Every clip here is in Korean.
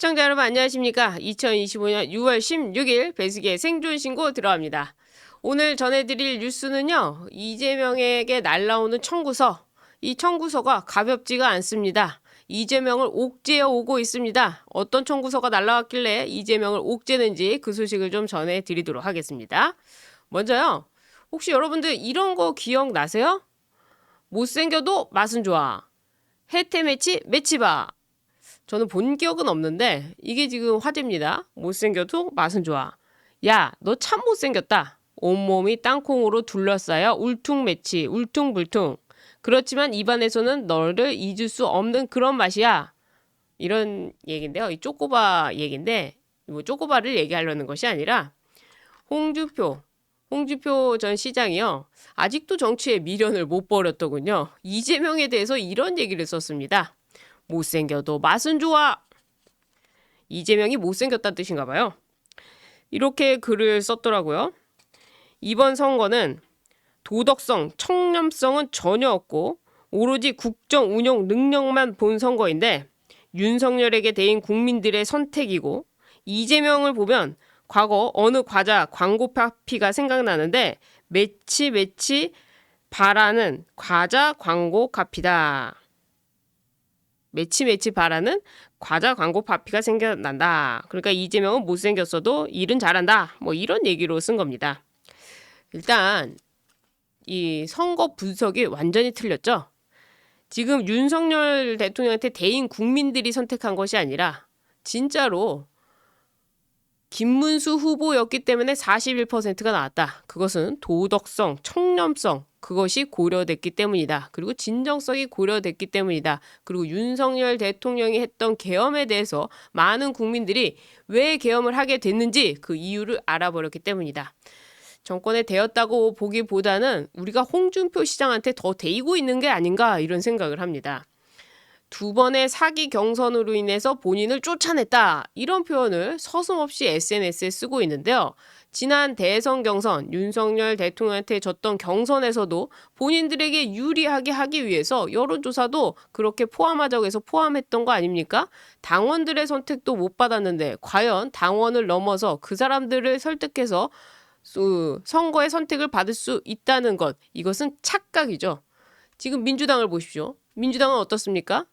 시청자 여러분 안녕하십니까? 2025년 6월 16일 배수기의 생존 신고 들어갑니다. 오늘 전해드릴 뉴스는요. 이재명에게 날라오는 청구서. 이 청구서가 가볍지가 않습니다. 이재명을 옥죄어 오고 있습니다. 어떤 청구서가 날라왔길래 이재명을 옥죄는지 그 소식을 좀 전해드리도록 하겠습니다. 먼저요. 혹시 여러분들 이런 거 기억나세요? 못생겨도 맛은 좋아. 해태 매치 매치바. 저는 본 기억은 없는데 이게 지금 화제입니다. 못생겨도 맛은 좋아. 야, 너 참 못생겼다. 온몸이 땅콩으로 둘러싸여 울퉁매치, 울퉁불퉁. 그렇지만 입안에서는 너를 잊을 수 없는 그런 맛이야. 이런 얘기인데요. 이 쪼꼬바 얘기인데 뭐 쪼꼬바를 얘기하려는 것이 아니라 홍주표, 홍주표 전 시장이요. 아직도 정치에 미련을 못 버렸더군요. 이재명에 대해서 이런 얘기를 썼습니다. 못생겨도 맛은 좋아. 이재명이 못생겼다는 뜻인가 봐요. 이렇게 글을 썼더라고요. 이번 선거는 도덕성, 청렴성은 전혀 없고 오로지 국정 운영 능력만 본 선거인데 윤석열에게 대인 국민들의 선택이고 이재명을 보면 과거 어느 과자 광고 파피가 생각나는데 매치 매치 바라는 과자 광고 카피다. 매치 매치 바라는 과자 광고 파피가 생겨난다. 그러니까 이재명은 못생겼어도 일은 잘한다. 뭐 이런 얘기로 쓴 겁니다. 일단 이 선거 분석이 완전히 틀렸죠. 지금 윤석열 대통령한테 대인 국민들이 선택한 것이 아니라 진짜로 김문수 후보였기 때문에 41%가 나왔다. 그것은 도덕성, 청렴성, 그것이 고려됐기 때문이다. 그리고 진정성이 고려됐기 때문이다. 그리고 윤석열 대통령이 했던 계엄에 대해서 많은 국민들이 왜 계엄을 하게 됐는지 그 이유를 알아버렸기 때문이다. 정권에 되었다고 보기보다는 우리가 홍준표 시장한테 더 데이고 있는 게 아닌가 이런 생각을 합니다. 두 번의 사기 경선으로 인해서 본인을 쫓아냈다. 이런 표현을 서슴없이 SNS에 쓰고 있는데요. 지난 대선 경선 윤석열 대통령한테 졌던 경선에서도 본인들에게 유리하게 하기 위해서 여론조사도 그렇게 포함하자고 해서 포함했던 거 아닙니까? 당원들의 선택도 못 받았는데 과연 당원을 넘어서 그 사람들을 설득해서 선거의 선택을 받을 수 있다는 것 이것은 착각이죠. 지금 민주당을 보십시오. 민주당은 어떻습니까?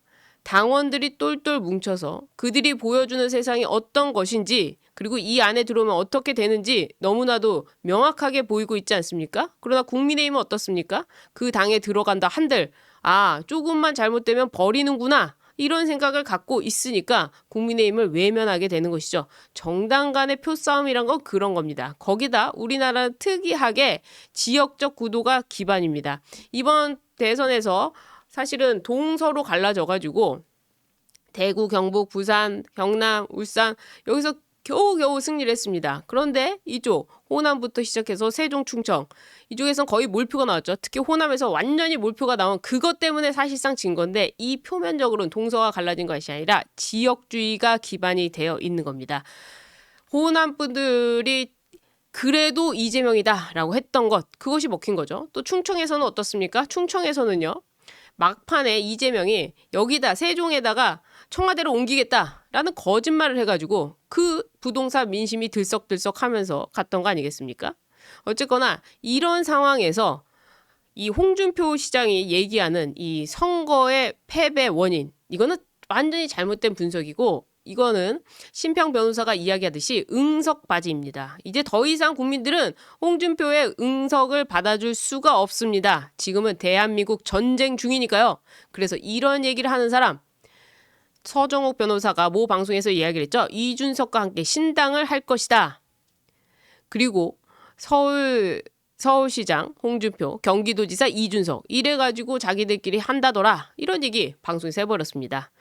당원들이 똘똘 뭉쳐서 그들이 보여주는 세상이 어떤 것인지 그리고 이 안에 들어오면 어떻게 되는지 너무나도 명확하게 보이고 있지 않습니까? 그러나 국민의힘은 어떻습니까? 그 당에 들어간다 한들 아 조금만 잘못되면 버리는구나 이런 생각을 갖고 있으니까 국민의힘을 외면하게 되는 것이죠. 정당 간의 표 싸움이란 건 그런 겁니다. 거기다 우리나라는 특이하게 지역적 구도가 기반입니다. 이번 대선에서 사실은 동서로 갈라져가지고 대구, 경북, 부산, 경남, 울산 여기서 겨우겨우 승리를 했습니다. 그런데 이쪽 호남부터 시작해서 세종, 충청 이쪽에선 거의 몰표가 나왔죠. 특히 호남에서 완전히 몰표가 나온 그것 때문에 사실상 진 건데 이 표면적으로는 동서가 갈라진 것이 아니라 지역주의가 기반이 되어 있는 겁니다. 호남 분들이 그래도 이재명이다라고 했던 것 그것이 먹힌 거죠. 또 충청에서는 어떻습니까? 충청에서는요. 막판에 이재명이 여기다 세종에다가 청와대로 옮기겠다라는 거짓말을 해가지고 그 부동산 민심이 들썩들썩 하면서 갔던 거 아니겠습니까? 어쨌거나 이런 상황에서 이 홍준표 시장이 얘기하는 이 선거의 패배 원인 이거는 완전히 잘못된 분석이고 이거는 심평 변호사가 이야기하듯이 응석 바지입니다. 이제 더 이상 국민들은 홍준표의 응석을 받아줄 수가 없습니다. 지금은 대한민국 전쟁 중이니까요. 그래서 이런 얘기를 하는 사람 서정욱 변호사가 모 방송에서 이야기를 했죠. 이준석과 함께 신당을 할 것이다. 그리고 서울 서울시장 홍준표, 경기도지사 이준석 이래가지고 자기들끼리 한다더라 이런 얘기 방송에서 해버렸습니다.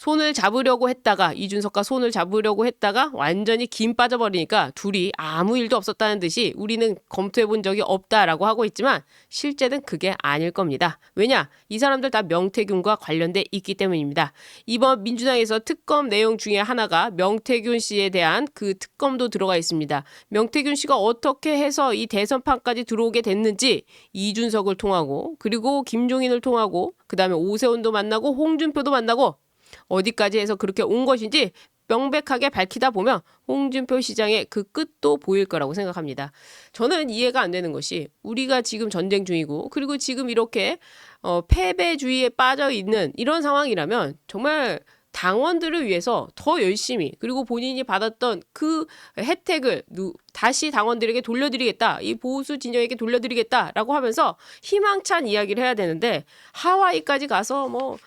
손을 잡으려고 했다가 이준석과 손을 잡으려고 했다가 완전히 김 빠져버리니까 둘이 아무 일도 없었다는 듯이 우리는 검토해 본 적이 없다라고 하고 있지만 실제는 그게 아닐 겁니다. 왜냐? 이 사람들 다 명태균과 관련돼 있기 때문입니다. 이번 민주당에서 특검 내용 중에 하나가 명태균 씨에 대한 그 특검도 들어가 있습니다. 명태균 씨가 어떻게 해서 이 대선판까지 들어오게 됐는지 이준석을 통하고 그리고 김종인을 통하고 그 다음에 오세훈도 만나고 홍준표도 만나고 어디까지 해서 그렇게 온 것인지 명백하게 밝히다 보면 홍준표 시장의 그 끝도 보일 거라고 생각합니다. 저는 이해가 안 되는 것이 우리가 지금 전쟁 중이고 그리고 지금 이렇게 어, 패배주의에 빠져 있는 이런 상황이라면 정말 당원들을 위해서 더 열심히 그리고 본인이 받았던 그 혜택을 누, 다시 당원들에게 돌려드리겠다 이 보수 진영에게 돌려드리겠다라고 하면서 희망찬 이야기를 해야 되는데 하와이까지 가서 뭐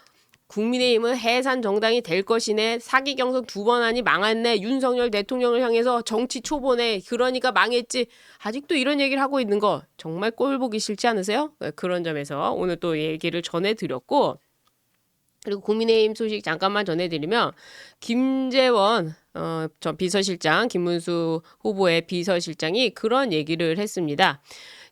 국민의힘은 해산 정당이 될 것이네 사기 경선 두 번 하니 망했네 윤석열 대통령을 향해서 정치 초보네 그러니까 망했지 아직도 이런 얘기를 하고 있는 거 정말 꼴 보기 싫지 않으세요? 네, 그런 점에서 오늘 또 얘기를 전해드렸고 그리고 국민의힘 소식 잠깐만 전해드리면 김재원 어, 전 비서실장 김문수 후보의 비서실장이 그런 얘기를 했습니다.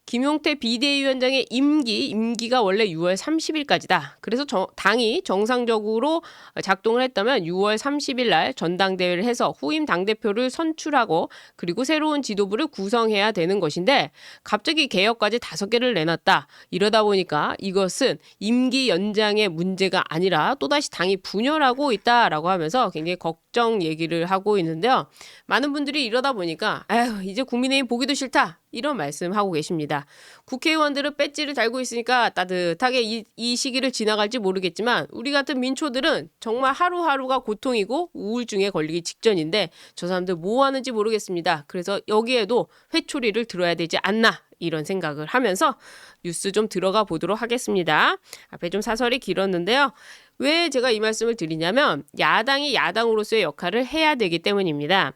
김용태 비대위원장의 임기, 임기가 원래 6월 30일까지다. 그래서 정, 당이 정상적으로 작동을 했다면 6월 30일 날 전당대회를 해서 후임 당대표를 선출하고 그리고 새로운 지도부를 구성해야 되는 것인데 갑자기 개혁까지 다섯 개를 내놨다. 이러다 보니까 이것은 임기 연장의 문제가 아니라 또다시 당이 분열하고 있다라고 하면서 굉장히 걱정 얘기를 하고 있는데요. 많은 분들이 이러다 보니까 아휴 이제 국민의힘 보기도 싫다. 이런 말씀하고 계십니다. 국회의원들은 배지를 달고 있으니까 따뜻하게 이, 이 시기를 지나갈지 모르겠지만 우리 같은 민초들은 정말 하루하루가 고통이고 우울증에 걸리기 직전인데 저 사람들 뭐 하는지 모르겠습니다. 그래서 여기에도 회초리를 들어야 되지 않나 이런 생각을 하면서 뉴스 좀 들어가 보도록 하겠습니다. 앞에 좀 사설이 길었는데요. 왜 제가 이 말씀을 드리냐면 야당이 야당으로서의 역할을 해야 되기 때문입니다.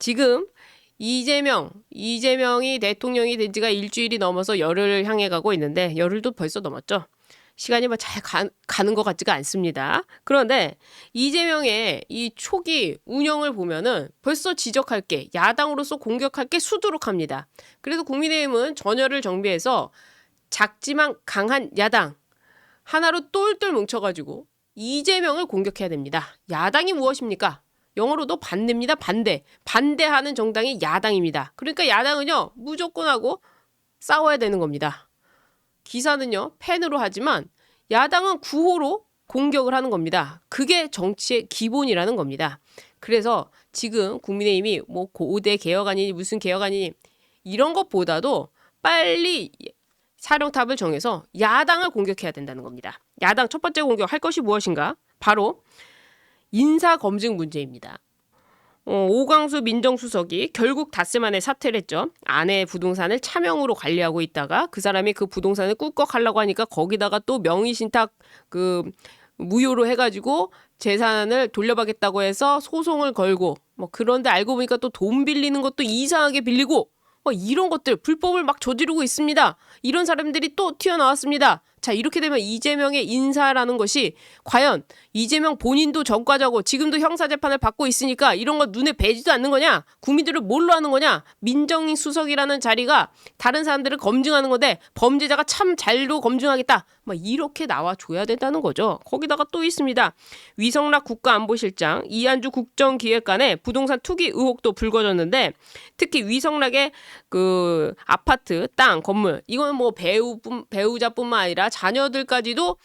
지금 이재명, 이재명이 대통령이 된 지가 일주일이 넘어서 열흘을 향해 가고 있는데 열흘도 벌써 넘었죠. 시간이 뭐잘 가는 것 같지가 않습니다. 그런데 이재명의 이 초기 운영을 보면은 벌써 지적할 게 야당으로서 공격할 게 수두룩합니다. 그래서 국민의힘은 전열을 정비해서 작지만 강한 야당 하나로 똘똘 뭉쳐가지고 이재명을 공격해야 됩니다. 야당이 무엇입니까? 영어로도 반대입니다. 반대. 반대하는 정당이 야당입니다. 그러니까 야당은요, 무조건 하고 싸워야 되는 겁니다. 기사는요, 펜으로 하지만 야당은 구호로 공격을 하는 겁니다. 그게 정치의 기본이라는 겁니다. 그래서 지금 국민의힘이 뭐 고대 개혁안이니 무슨 개혁안이니 이런 것보다도 빨리 사령탑을 정해서 야당을 공격해야 된다는 겁니다. 야당 첫 번째 공격할 것이 무엇인가? 바로 인사 검증 문제입니다. 어, 오광수 민정수석이 결국 닷새 만에 사퇴를 했죠. 아내의 부동산을 차명으로 관리하고 있다가 그 사람이 그 부동산을 꿀꺽 하려고 하니까 거기다가 또 명의신탁 그 무효로 해가지고 재산을 돌려받겠다고 해서 소송을 걸고 뭐 그런데 알고 보니까 또 돈 빌리는 것도 이상하게 빌리고 뭐 이런 것들 불법을 막 저지르고 있습니다. 이런 사람들이 또 튀어나왔습니다. 자, 이렇게 되면 이재명의 인사라는 것이 과연 이재명 본인도 전과자고 지금도 형사재판을 받고 있으니까 이런 거 눈에 뵈지도 않는 거냐? 국민들을 뭘로 하는 거냐? 민정수석이라는 자리가 다른 사람들을 검증하는 건데 범죄자가 참 잘도 검증하겠다. 막 이렇게 나와줘야 된다는 거죠. 거기다가 또 있습니다. 위성락 국가안보실장, 이한주 국정기획관의 부동산 투기 의혹도 불거졌는데 특히 위성락의 그 아파트, 땅, 건물 이거는 뭐 배우 배우자뿐만 아니라 자녀들까지도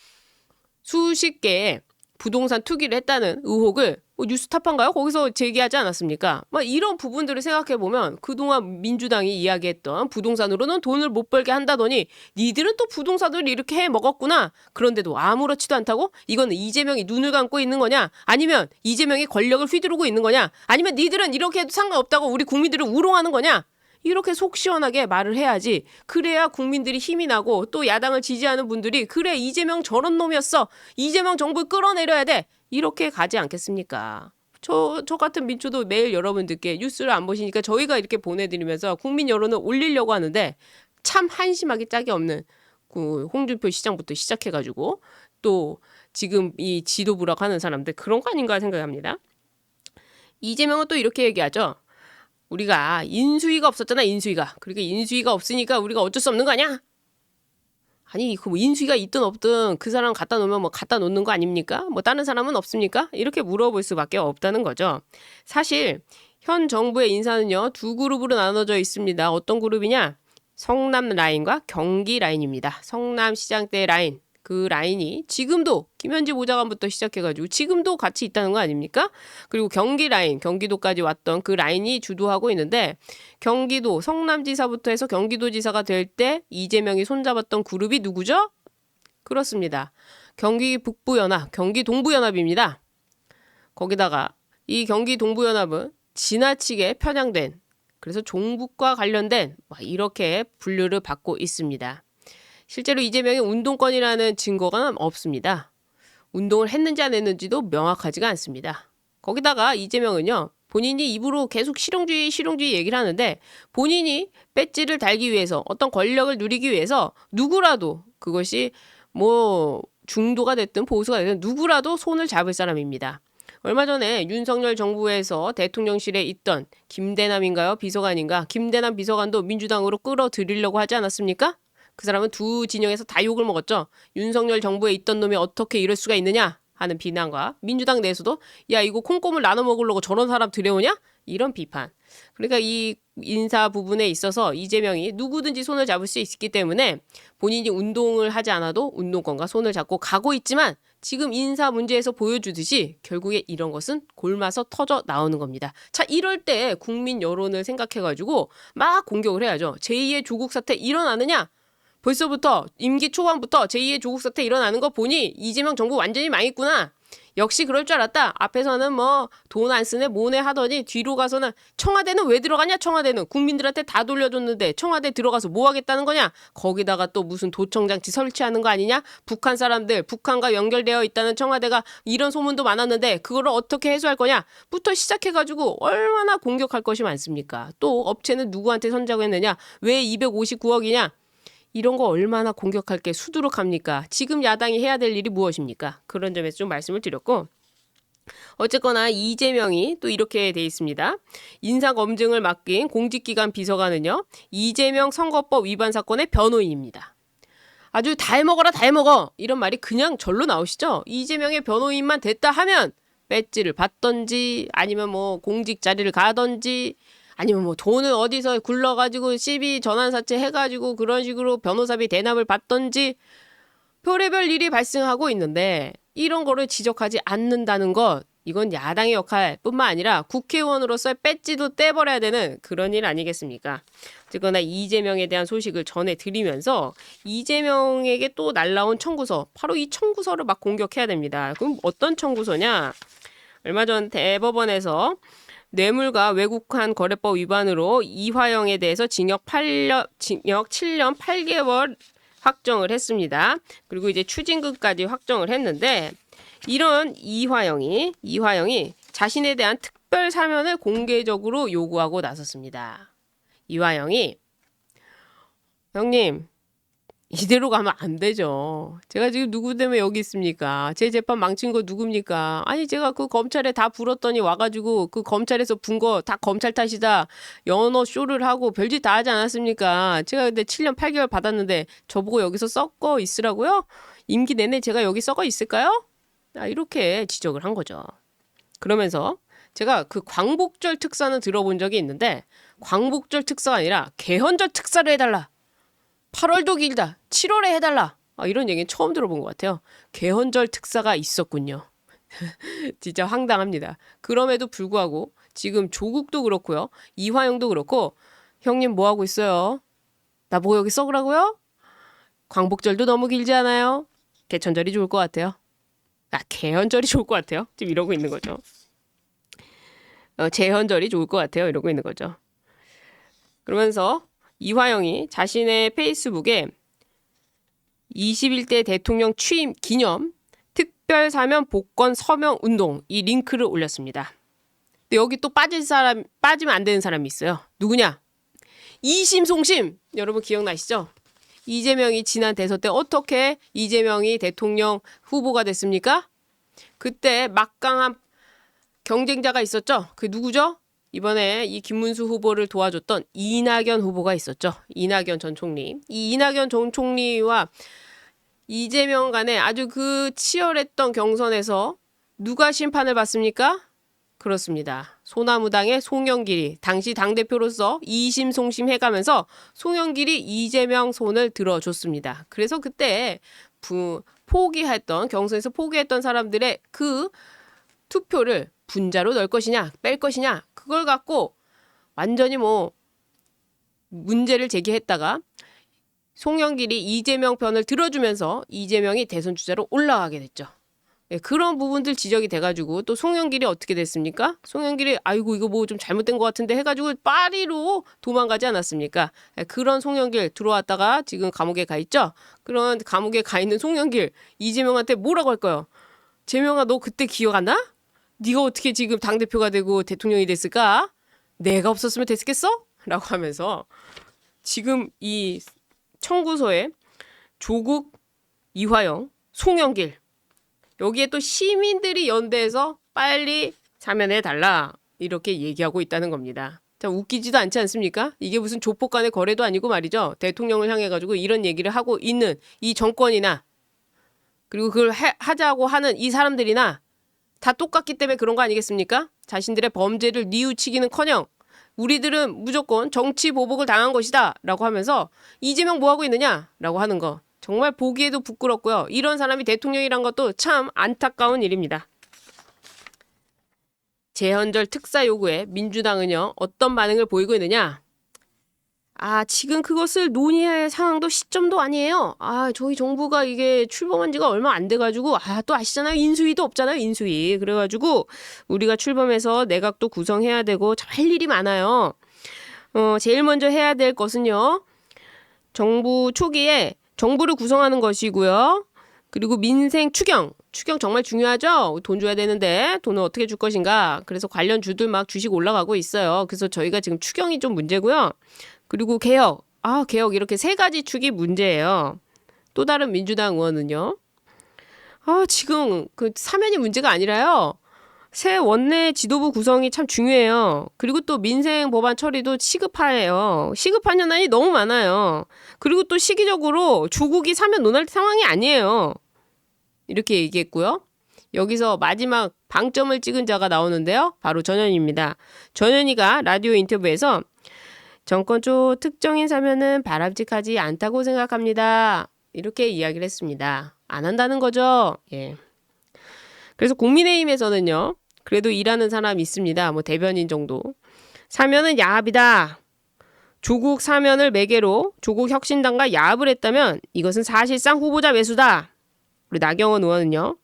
수십 개의 부동산 투기를 했다는 의혹을 뭐 뉴스타파인가요? 거기서 제기하지 않았습니까? 뭐 이런 부분들을 생각해 보면 그동안 민주당이 이야기했던 부동산으로는 돈을 못 벌게 한다더니 니들은 또 부동산을 이렇게 해 먹었구나. 그런데도 아무렇지도 않다고? 이거는 이재명이 눈을 감고 있는 거냐? 아니면 이재명이 권력을 휘두르고 있는 거냐? 아니면 니들은 이렇게 해도 상관없다고 우리 국민들을 우롱하는 거냐? 이렇게 속 시원하게 말을 해야지. 그래야 국민들이 힘이 나고 또 야당을 지지하는 분들이 그래 이재명 저런 놈이었어. 이재명 정부 끌어내려야 돼. 이렇게 가지 않겠습니까? 저, 저 같은 민초도 매일 여러분들께 뉴스를 안 보시니까 저희가 이렇게 보내드리면서 국민 여론을 올리려고 하는데 참 한심하게 짝이 없는 그 홍준표 시장부터 시작해가지고 또 지금 이 지도부라고 하는 사람들 그런 거 아닌가 생각합니다. 이재명은 또 이렇게 얘기하죠. 우리가 인수위가 없었잖아 인수위가. 그러니까 인수위가 없으니까 우리가 어쩔 수 없는 거 아니야? 아니 그 뭐 인수위가 있든 없든 그 사람 갖다 놓으면 뭐 갖다 놓는 거 아닙니까? 뭐 다른 사람은 없습니까? 이렇게 물어볼 수밖에 없다는 거죠. 사실 현 정부의 인사는요 두 그룹으로 나눠져 있습니다. 어떤 그룹이냐? 성남 라인과 경기 라인입니다. 성남 시장대 라인 그 라인이 지금도 김현지 보좌관부터 시작해가지고 지금도 같이 있다는 거 아닙니까? 그리고 경기 라인, 경기도까지 왔던 그 라인이 주도하고 있는데 경기도 성남지사부터 해서 경기도지사가 될 때 이재명이 손잡았던 그룹이 누구죠? 그렇습니다. 경기 북부연합, 경기 동부연합입니다. 거기다가 이 경기 동부연합은 지나치게 편향된 그래서 종북과 관련된 막 이렇게 분류를 받고 있습니다. 실제로 이재명의 운동권이라는 증거가 없습니다. 운동을 했는지 안 했는지도 명확하지가 않습니다. 거기다가 이재명은요, 본인이 입으로 계속 실용주의, 실용주의 얘기를 하는데 본인이 배지를 달기 위해서 어떤 권력을 누리기 위해서 누구라도 그것이 뭐 중도가 됐든 보수가 됐든 누구라도 손을 잡을 사람입니다. 얼마 전에 윤석열 정부에서 대통령실에 있던 김대남인가요? 비서관인가? 김대남 비서관도 민주당으로 끌어들이려고 하지 않았습니까? 그 사람은 두 진영에서 다 욕을 먹었죠. 윤석열 정부에 있던 놈이 어떻게 이럴 수가 있느냐 하는 비난과 민주당 내에서도 야 이거 콩고물 나눠 먹으려고 저런 사람 들여오냐 이런 비판. 그러니까 이 인사 부분에 있어서 이재명이 누구든지 손을 잡을 수 있기 때문에 본인이 운동을 하지 않아도 운동권과 손을 잡고 가고 있지만 지금 인사 문제에서 보여주듯이 결국에 이런 것은 골마서 터져 나오는 겁니다. 자, 이럴 때 국민 여론을 생각해가지고 막 공격을 해야죠. 제2의 조국 사태 일어나느냐? 벌써부터 임기 초반부터 제2의 조국 사태 일어나는 거 보니 이재명 정부 완전히 망했구나. 역시 그럴 줄 알았다. 앞에서는 뭐 돈 안 쓰네 뭐네 하더니 뒤로 가서는 청와대는 왜 들어가냐 청와대는. 국민들한테 다 돌려줬는데 청와대 들어가서 뭐 하겠다는 거냐? 거기다가 또 무슨 도청장치 설치하는 거 아니냐? 북한 사람들 북한과 연결되어 있다는 청와대가 이런 소문도 많았는데 그거를 어떻게 해소할 거냐부터 시작해가지고 얼마나 공격할 것이 많습니까? 또 업체는 누구한테 선자고 했느냐? 왜 259억이냐 이런 거 얼마나 공격할 게 수두룩합니까? 지금 야당이 해야 될 일이 무엇입니까? 그런 점에서 좀 말씀을 드렸고 어쨌거나 이재명이 또 이렇게 돼 있습니다. 인사 검증을 맡긴 공직기관 비서관은요. 이재명 선거법 위반 사건의 변호인입니다. 아주 다 해먹어라 다 해먹어 이런 말이 그냥 절로 나오시죠. 이재명의 변호인만 됐다 하면 배지를 받던지 아니면 뭐 공직 자리를 가던지 아니면 뭐 돈을 어디서 굴러가지고 시비 전환사채 해가지고 그런 식으로 변호사비 대납을 받던지 별의별 일이 발생하고 있는데 이런 거를 지적하지 않는다는 것 이건 야당의 역할뿐만 아니라 국회의원으로서 배지도 떼버려야 되는 그런 일 아니겠습니까? 어쨌거나 이재명에 대한 소식을 전해드리면서 이재명에게 또 날라온 청구서 바로 이 청구서를 막 공격해야 됩니다. 그럼 어떤 청구서냐? 얼마 전 대법원에서 뇌물과 외국환 거래법 위반으로 이화영에 대해서 징역 8년, 징역 7년 8개월 확정을 했습니다. 그리고 이제 추징금까지 확정을 했는데 이런 이화영이 이화영이 자신에 대한 특별 사면을 공개적으로 요구하고 나섰습니다. 이화영이 형님 이대로 가면 안 되죠. 제가 지금 누구 때문에 여기 있습니까? 제 재판 망친 거 누굽니까? 아니, 제가 그 검찰에 다 불었더니 와가지고 그 검찰에서 분 거 다 검찰 탓이다. 연어 쇼를 하고 별짓 다 하지 않았습니까? 제가 근데 7년 8개월 받았는데 저보고 여기서 썩어 있으라고요? 임기 내내 제가 여기 썩어 있을까요? 아, 이렇게 지적을 한 거죠. 그러면서 제가 그 광복절 특사는 들어본 적이 있는데 광복절 특사가 아니라 개헌절 특사를 해달라. 8월도 길다. 7월에 해달라. 아, 이런 얘기는 처음 들어본 것 같아요. 개헌절 특사가 있었군요. 진짜 황당합니다. 그럼에도 불구하고 지금 조국도 그렇고요. 이화영도 그렇고 형님 뭐 하고 있어요? 나보고 여기 썩으라고요? 광복절도 너무 길지 않아요? 개천절이 좋을 것 같아요. 아, 개헌절이 좋을 것 같아요. 지금 이러고 있는 거죠. 어, 재헌절이 좋을 것 같아요. 이러고 있는 거죠. 그러면서 이화영이 자신의 페이스북에 21대 대통령 취임 기념 특별 사면 복권 서명 운동 이 링크를 올렸습니다. 근데 여기 또 빠질 사람 빠지면 안 되는 사람이 있어요. 누구냐? 이심송심 여러분 기억나시죠? 이재명이 지난 대선 때 어떻게 이재명이 대통령 후보가 됐습니까? 그때 막강한 경쟁자가 있었죠. 그 누구죠? 이번에 이 김문수 후보를 도와줬던 이낙연 후보가 있었죠. 이낙연 전 총리. 이 이낙연 전 총리와 이재명 간에 아주 그 치열했던 경선에서 누가 심판을 받습니까? 그렇습니다. 소나무당의 송영길이 당시 당대표로서 이심송심 해가면서 송영길이 이재명 손을 들어줬습니다. 그래서 그때 부, 포기했던 경선에서 포기했던 사람들의 그 투표를 분자로 넣을 것이냐 뺄 것이냐 그걸 갖고 완전히 뭐 문제를 제기했다가 송영길이 이재명 편을 들어주면서 이재명이 대선 주자로 올라가게 됐죠. 예, 그런 부분들 지적이 돼가지고 또 송영길이 어떻게 됐습니까? 송영길이 아이고 이거 뭐 좀 잘못된 것 같은데 해가지고 파리로 도망가지 않았습니까? 예, 그런 송영길 들어왔다가 지금 감옥에 가 있죠. 그런 감옥에 가 있는 송영길 이재명한테 뭐라고 할까요? 재명아 너 그때 기억 안 나? 네가 어떻게 지금 당 대표가 되고 대통령이 됐을까? 내가 없었으면 됐겠어? 라고 하면서 지금 이 청구서에 조국, 이화영, 송영길 여기에 또 시민들이 연대해서 빨리 사면해 달라 이렇게 얘기하고 있다는 겁니다. 자 웃기지도 않지 않습니까? 이게 무슨 조폭 간의 거래도 아니고 말이죠. 대통령을 향해 가지고 이런 얘기를 하고 있는 이 정권이나 그리고 그걸 해- 하자고 하는 이 사람들이나 다 똑같기 때문에 그런 거 아니겠습니까? 자신들의 범죄를 뉘우치기는커녕 우리들은 무조건 정치 보복을 당한 것이다라고 하면서 이재명 뭐 하고 있느냐라고 하는 거 정말 보기에도 부끄럽고요. 이런 사람이 대통령이란 것도 참 안타까운 일입니다. 재헌절 특사 요구에 민주당은요 어떤 반응을 보이고 있느냐? 아 지금 그것을 논의할 상황도 시점도 아니에요. 아 저희 정부가 이게 출범한 지가 얼마 안 돼가지고 아 또 아시잖아요 인수위도 없잖아요 인수위 그래가지고 우리가 출범해서 내각도 구성해야 되고 참 할 일이 많아요. 어 제일 먼저 해야 될 것은요 정부 초기에 정부를 구성하는 것이고요. 그리고 민생 추경. 추경 정말 중요하죠? 돈 줘야 되는데 돈을 어떻게 줄 것인가? 그래서 관련 주들 막 주식 올라가고 있어요. 그래서 저희가 지금 추경이 좀 문제고요. 그리고 개혁. 아, 개혁 이렇게 세 가지 축이 문제예요. 또 다른 민주당 의원은요. 아, 지금 그 사면이 문제가 아니라요. 새 원내 지도부 구성이 참 중요해요. 그리고 또 민생 법안 처리도 시급해요. 시급한 현안이 너무 많아요. 그리고 또 시기적으로 조국이 사면 논할 상황이 아니에요. 이렇게 얘기했고요. 여기서 마지막 방점을 찍은 자가 나오는데요. 바로 전현희입니다. 전현희가 라디오 인터뷰에서 정권 쪽 특정인 사면은 바람직하지 않다고 생각합니다. 이렇게 이야기를 했습니다. 안 한다는 거죠. 예. 그래서 국민의힘에서는요. 그래도 일하는 사람이 있습니다. 뭐 대변인 정도. 사면은 야합이다. 조국 사면을 매개로 조국 혁신당과 야합을 했다면 이것은 사실상 후보자 매수다. 우리 나경원 의원은요.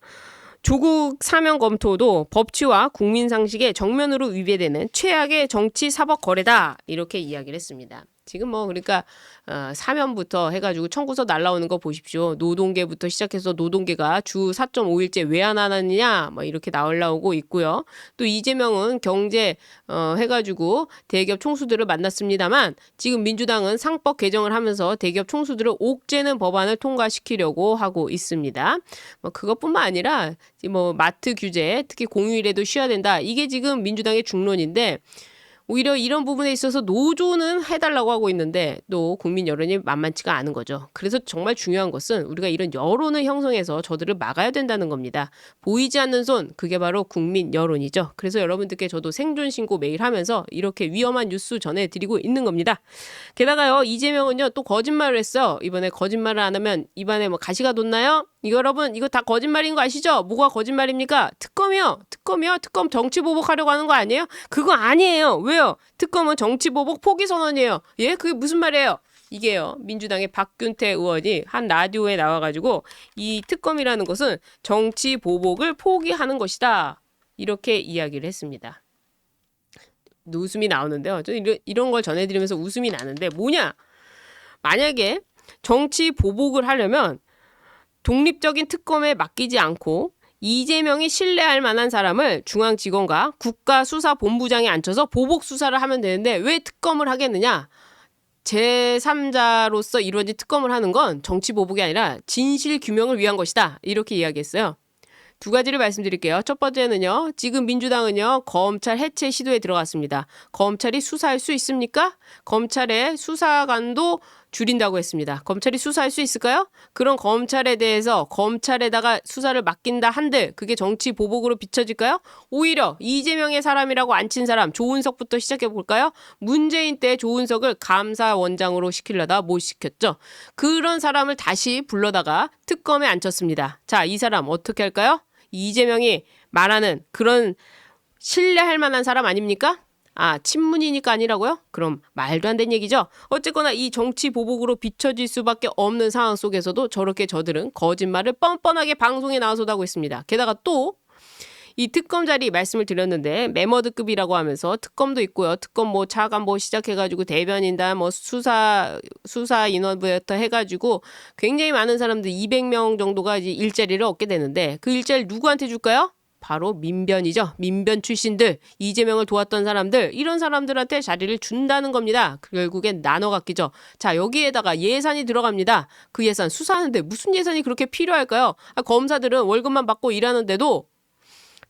조국 사면 검토도 법치와 국민 상식에 정면으로 위배되는 최악의 정치 사법 거래다. 이렇게 이야기를 했습니다. 지금 뭐 그러니까 어, 사면부터 해가지고 청구서 날라오는 거 보십시오. 노동계부터 시작해서 노동계가 주 4.5일째 왜 안 하느냐 뭐 이렇게 나올라오고 있고요. 또 이재명은 경제 어, 해가지고 대기업 총수들을 만났습니다만 지금 민주당은 상법 개정을 하면서 대기업 총수들을 옥죄는 법안을 통과시키려고 하고 있습니다. 뭐 그것뿐만 아니라 뭐 마트 규제 특히 공휴일에도 쉬어야 된다. 이게 지금 민주당의 중론인데 오히려 이런 부분에 있어서 노조는 해달라고 하고 있는데 또 국민 여론이 만만치가 않은 거죠. 그래서 정말 중요한 것은 우리가 이런 여론을 형성해서 저들을 막아야 된다는 겁니다. 보이지 않는 손 그게 바로 국민 여론이죠. 그래서 여러분들께 저도 생존 신고 매일 하면서 이렇게 위험한 뉴스 전해드리고 있는 겁니다. 게다가요 이재명은요 또 거짓말을 했어요. 이번에 거짓말을 안 하면 입안에 뭐 가시가 돋나요? 이거 여러분 이거 다 거짓말인 거 아시죠? 뭐가 거짓말입니까? 특검이요. 특검이요. 특검 정치 보복하려고 하는 거 아니에요? 그거 아니에요. 왜요? 특검은 정치 보복 포기 선언이에요. 예? 그게 무슨 말이에요? 이게요. 민주당의 박균태 의원이 한 라디오에 나와 가지고 이 특검이라는 것은 정치 보복을 포기하는 것이다. 이렇게 이야기를 했습니다. 웃음이 나오는데요. 저 이런, 이런 걸 전해드리면서 웃음이 나는데 뭐냐? 만약에 정치 보복을 하려면 독립적인 특검에 맡기지 않고 이재명이 신뢰할 만한 사람을 중앙지검과 국가수사본부장에 앉혀서 보복 수사를 하면 되는데 왜 특검을 하겠느냐? 제3자로서 이루어진 특검을 하는 건 정치 보복이 아니라 진실 규명을 위한 것이다. 이렇게 이야기했어요. 두 가지를 말씀드릴게요. 첫 번째는요. 지금 민주당은요. 검찰 해체 시도에 들어갔습니다. 검찰이 수사할 수 있습니까? 검찰의 수사관도 줄인다고 했습니다. 검찰이 수사할 수 있을까요? 그런 검찰에 대해서 검찰에다가 수사를 맡긴다 한들 그게 정치 보복으로 비춰질까요? 오히려 이재명의 사람이라고 안 친 사람 조은석부터 시작해 볼까요? 문재인 때 조은석을 감사원장으로 시키려다 못 시켰죠. 그런 사람을 다시 불러다가 특검에 앉혔습니다. 자, 이 사람 어떻게 할까요? 이재명이 말하는 그런 신뢰할 만한 사람 아닙니까? 아, 친문이니까 아니라고요? 그럼 말도 안 되는 얘기죠? 어쨌거나 이 정치 보복으로 비춰질 수밖에 없는 상황 속에서도 저렇게 저들은 거짓말을 뻔뻔하게 방송에 나와서도 하고 있습니다. 게다가 또 이 특검 자리 말씀을 드렸는데 메머드급이라고 하면서 특검도 있고요. 특검 뭐 차관 뭐 시작해가지고 대변인단 뭐 수사 수사 인원부터 해가지고 굉장히 많은 사람들 200명 정도가 이제 일자리를 얻게 되는데 그 일자리를 누구한테 줄까요? 바로 민변이죠. 민변 출신들, 이재명을 도왔던 사람들, 이런 사람들한테 자리를 준다는 겁니다. 결국엔 나눠 갖기죠. 자, 여기에다가 예산이 들어갑니다. 그 예산 수사하는데 무슨 예산이 그렇게 필요할까요? 아, 검사들은 월급만 받고 일하는데도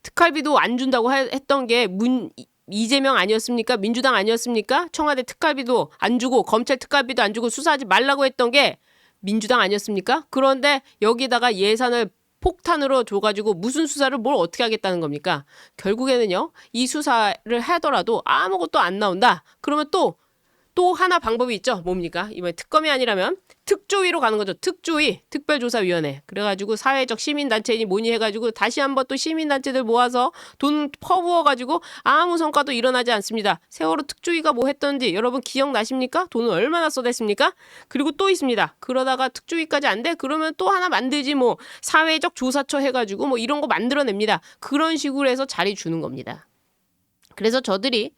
특활비도 안 준다고 하- 했던 게 문 이재명 아니었습니까? 민주당 아니었습니까? 청와대 특활비도 안 주고 검찰 특활비도 안 주고 수사하지 말라고 했던 게 민주당 아니었습니까? 그런데 여기다가 예산을 폭탄으로 줘가지고 무슨 수사를 뭘 어떻게 하겠다는 겁니까? 결국에는요, 이 수사를 하더라도 아무것도 안 나온다. 그러면 또, 또 하나 방법이 있죠. 뭡니까? 이번에 특검이 아니라면 특조위로 가는 거죠. 특조위, 특별조사위원회. 그래가지고 사회적 시민단체니 뭐니 해가지고 다시 한번 또 시민단체들 모아서 돈 퍼부어가지고 아무 성과도 일어나지 않습니다. 세월호 특조위가 뭐 했던지 여러분 기억나십니까? 돈을 얼마나 쏟았습니까? 그리고 또 있습니다. 그러다가 특조위까지 안 돼? 그러면 또 하나 만들지 뭐 사회적 조사처 해가지고 뭐 이런 거 만들어냅니다. 그런 식으로 해서 자리 주는 겁니다. 그래서 저들이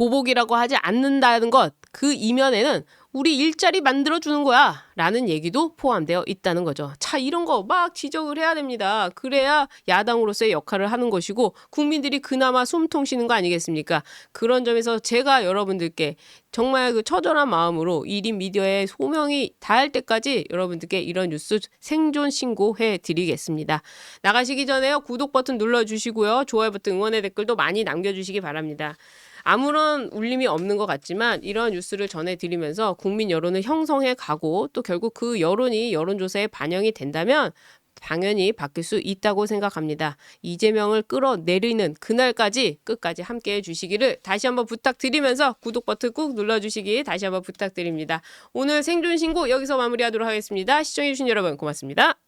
보복이라고 하지 않는다는 것, 그 이면에는 우리 일자리 만들어주는 거야. 라는 얘기도 포함되어 있다는 거죠. 차, 이런 거 막 지적을 해야 됩니다. 그래야 야당으로서의 역할을 하는 것이고, 국민들이 그나마 숨통 쉬는 거 아니겠습니까? 그런 점에서 제가 여러분들께 정말 그 처절한 마음으로 1인 미디어의 소명이 닿을 때까지 여러분들께 이런 뉴스 생존 신고해 드리겠습니다. 나가시기 전에요. 구독 버튼 눌러주시고요. 좋아요 버튼 응원의 댓글도 많이 남겨주시기 바랍니다. 아무런 울림이 없는 것 같지만 이런 뉴스를 전해드리면서 국민 여론을 형성해 가고 또 결국 그 여론이 여론조사에 반영이 된다면 당연히 바뀔 수 있다고 생각합니다. 이재명을 끌어내리는 그날까지 끝까지 함께 해주시기를 다시 한번 부탁드리면서 구독 버튼 꾹 눌러주시기 다시 한번 부탁드립니다. 오늘 생존 신고 여기서 마무리하도록 하겠습니다. 시청해주신 여러분 고맙습니다.